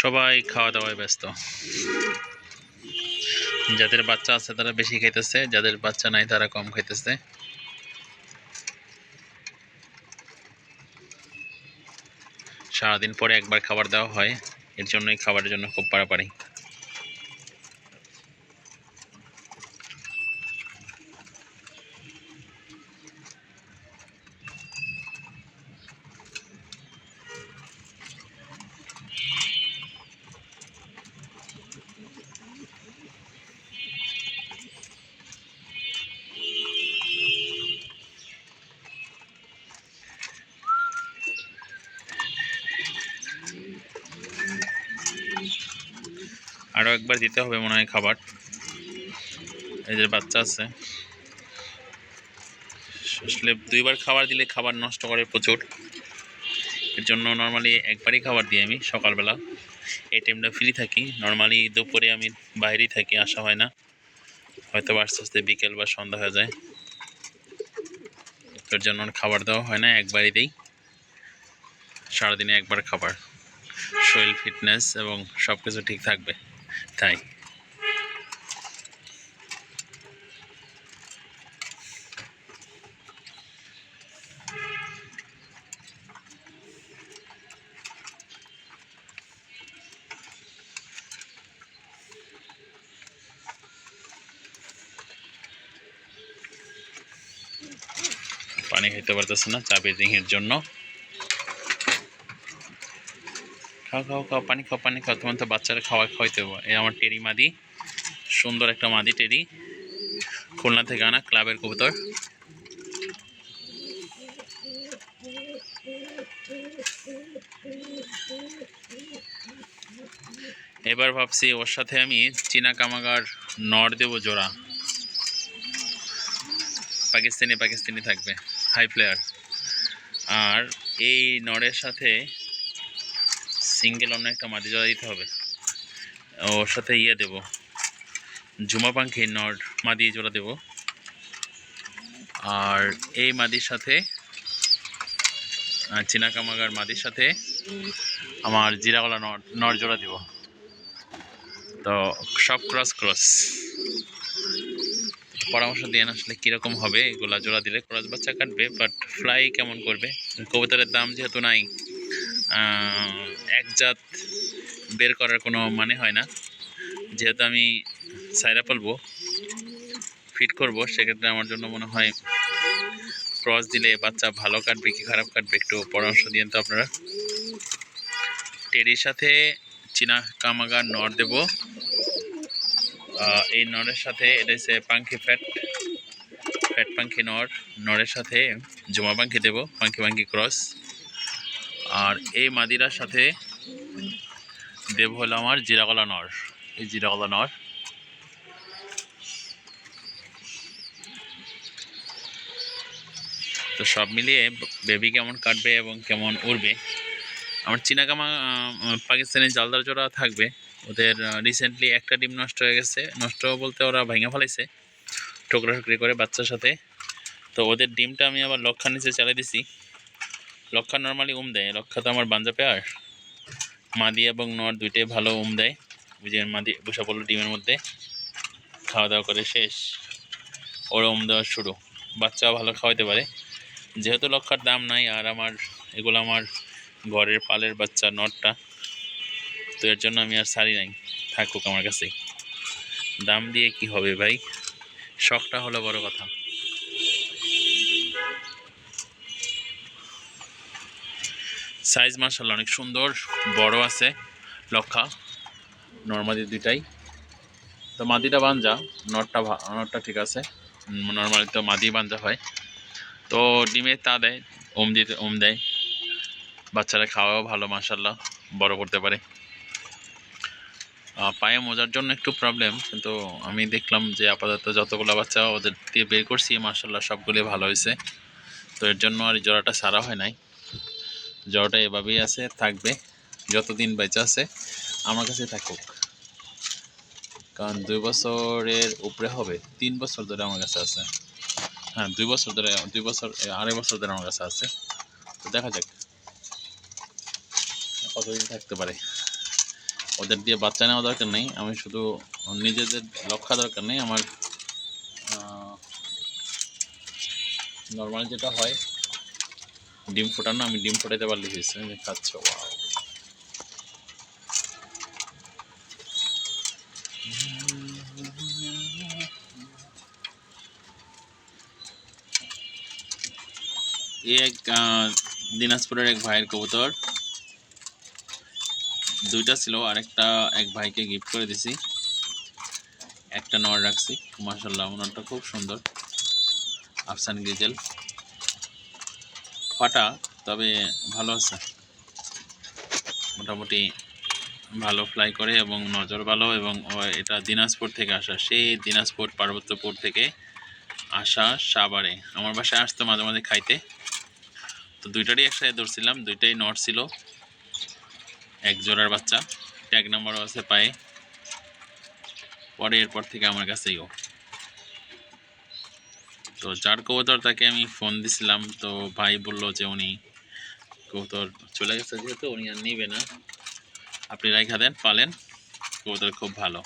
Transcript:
সবাই খাওয়া দাওয়ায় ব্যস্ত। যাদের বাচ্চা আছে তারা বেশি খাইতেছে, যাদের বাচ্চা নাই তারা কম খাইতেছে। সারাদিন পরে একবার খাবার দেওয়া হয়, এর জন্যই খাবারের জন্য খুব পাড়াপাড়ি আরও একবার দিতে হবে মনে হয় খাবার। এই যে বাচ্চা আছে। আসলে দুইবার খাবার দিলে খাবার নষ্ট করে প্রচুর। এর জন্য নর্মালি একবারই খাবার দিই আমি সকালবেলা। এই টাইমটা ফ্রি থাকি। নর্মালি দুপুরে আমি বাইরেই থাকি, আসা হয় না। হয়তো আস্তে আস্তে বিকেল বা সন্ধ্যা হয়ে যায়। তোর জন্য খাবার দেওয়া হয় না, একবারই দিই। সারাদিনে একবার খাবার। শরীর ফিটনেস এবং সব কিছু ঠিক থাকবে। তাই পানি খেতে পারতেছে না চাপের রিংয়ের জন্য খাও খাও খাও, পানি খাও পানি খাও, তোমার তো বাচ্চারা খাওয়া খাওয়াইতে হবে। এই আমার টেরি মাদি, সুন্দর একটা মাদি টেরি খুলনা থেকে আনা ক্লাবের কবুতর। এবার ভাবছি ওর সাথে আমি চীনা কামাগার নর দেব জোড়া। পাকিস্তানি পাকিস্তানি থাকবে হাই প্লেয়ার আর এই নরের সাথে সিঙ্গেল অন্য একটা মাটি জোড়া দিতে হবে। ওর সাথে ইয়ে দেব। ঝুমা পাখি নর মাদি জোড়া দেব। আর এই মাদির সাথে চীনা কামাগার মাদির সাথে আমার জিরাওয়ালা নর নর জোড়া দেব। তো সব ক্রস ক্রস। পরামর্শ দিয়ে আসলে কীরকম হবে, এগুলা জোড়া দিলে ক্রস বাচ্চা কাটবে বাট ফ্লাই কেমন করবে? কবুতরের দাম যেহেতু নাই আহ, এক জাত বের করার কোনো মানে হয় না। যেহেতু আমি সাইরা পালবো ফিট করব সেক্ষেত্রে আমার জন্য মনে হয় ক্রস দিলে বাচ্চা ভালো কাটবে কি খারাপ কাটবে একটু পরামর্শ দিন তো আপনারা। টেরির সাথে চীনা কামাগার নর দেব। এই নরের সাথে এটা হচ্ছে পাঙ্খি ফ্যাট ফ্যাট পাঙ্খি নর। নরের সাথে জমা পাঙ্খি দেব পাঙ্খি পাঙ্খি ক্রস আর এই মাদিরার সাথে দেব হলো আমার জিরাগলা নর। এই জিরাগলা নর। তো সব মিলিয়ে বেবি কেমন কাটবে এবং কেমন উড়বে? আমার চিনাকামা পাকিস্তানি জালদার জোড়া থাকবে। ওদের রিসেন্টলি একটা ডিম নষ্ট হয়ে গেছে। নষ্ট বলতে ওরা ভেঙে ফেলাইছে। টুকরা টুকরি করে বাচ্চার সাথে। তো ওদের ডিমটা আমি আবার লক্ষা নিচে চালাই দিছি। লক্ষা নর্মালি উম দেয়। লক্ষা তো আমার বাঞ্জা পেয়ার। মাদি এবং নর দুইটাই ভালো উম দেয়। বুঝে মাদি বসা পড়ল ডিমের মধ্যে। খাওয়া দাওয়া করে শেষ। ওর উম দেওয়া শুরু। বাচ্চা ভালো খাওয়াইতে পারে। যেহেতু লক্ষার দাম নাই, আর আমার এগুলো আমার ঘরের পালের বাচ্চা নটটা তো এর জন্য আমি আর সারি নাই। থাকুক আমার কাছে। দাম দিয়ে কি হবে ভাই? শখটা হলো বড় কথা। সাইজ মার্শাল অনেক সুন্দর বড় আছে লক্ষা নর্মালি দুইটাই। তো মাদিটা বাঞ্জা, নটটা নটটা ঠিক আছে। নর্মালি তো মাদি বাঞ্জা হয়। তো ডিমে তা দেয়, ওম দিতে, ওম দেয়। বাচ্চারা খাওয়াও ভালো মাসাল্লাহ বড় করতে পারে। পায়ে মোজার জন্য একটু প্রবলেম কিন্তু আমি দেখলাম যে আপাতত যতগুলো বাচ্চা ওদের দিয়ে বের করছি মাসাল্লাহ সবগুলোই ভালো হয়েছে। তো এর জন্য আর জোড়াটা সারা হয় নাই। জোড়াটা এভাবেই আছে, থাকবে, যতদিন বেঁচে আছে, আমার কাছে থাকুক। কারণ দুই বছরের উপরে হবে, তিন বছর ধরে আমার কাছে আছে। হ্যাঁ দুই বছর ধরে, দুই বছর আড়াই বছর ধরে আমার কাছে আছে। তো দেখা যাক, কতদিন থাকতে পারে। ওদের দিয়ে বাচ্চা নেওয়া দরকার নেই, আমি শুধু নিজেদের লক্ষ্য দরকার নেই, আমার নর্মাল যেটা হয় ডিম ফোটানো, আমি ডিম ফোটাতে পারলে হয়েছে, আমি এক দিনাজপুরের এক ভাইয়ের কবুতর। দুইটা ছিল আরেকটা এক ভাইকে গিফট করে দিছি। একটা নর রাখছি মাসাল্লাহ ওনারটা খুব সুন্দর। আফসান গ্রিজেল ফাটা, তবে ভালো আছে। মোটামুটি ভালো ফ্লাই করে এবং নজর ভালো এবং এটা দিনাজপুর থেকে আসা। সেই দিনাজপুর পার্বত্যপুর থেকে আসা সাবারে আমার বাসায় আসতো মাঝে মাঝে খাইতে। তো দুইটারই একসাথে ধরছিলাম, দুইটাই নর ছিল। এক জোড়ার বাচ্চা ট্যাগ নাম্বারও আছে পায়ে। পরে এরপর থেকে আমার কাছেই ও। তো যার কবুতর তাকে আমি ফোন দিছিলাম, তো ভাই বলল যে উনি কবুতর চলে গেছে যেহেতু, উনি আর নিবে না। আপনি রাইখা দেন, পালেন, কবুতর খুব ভালো।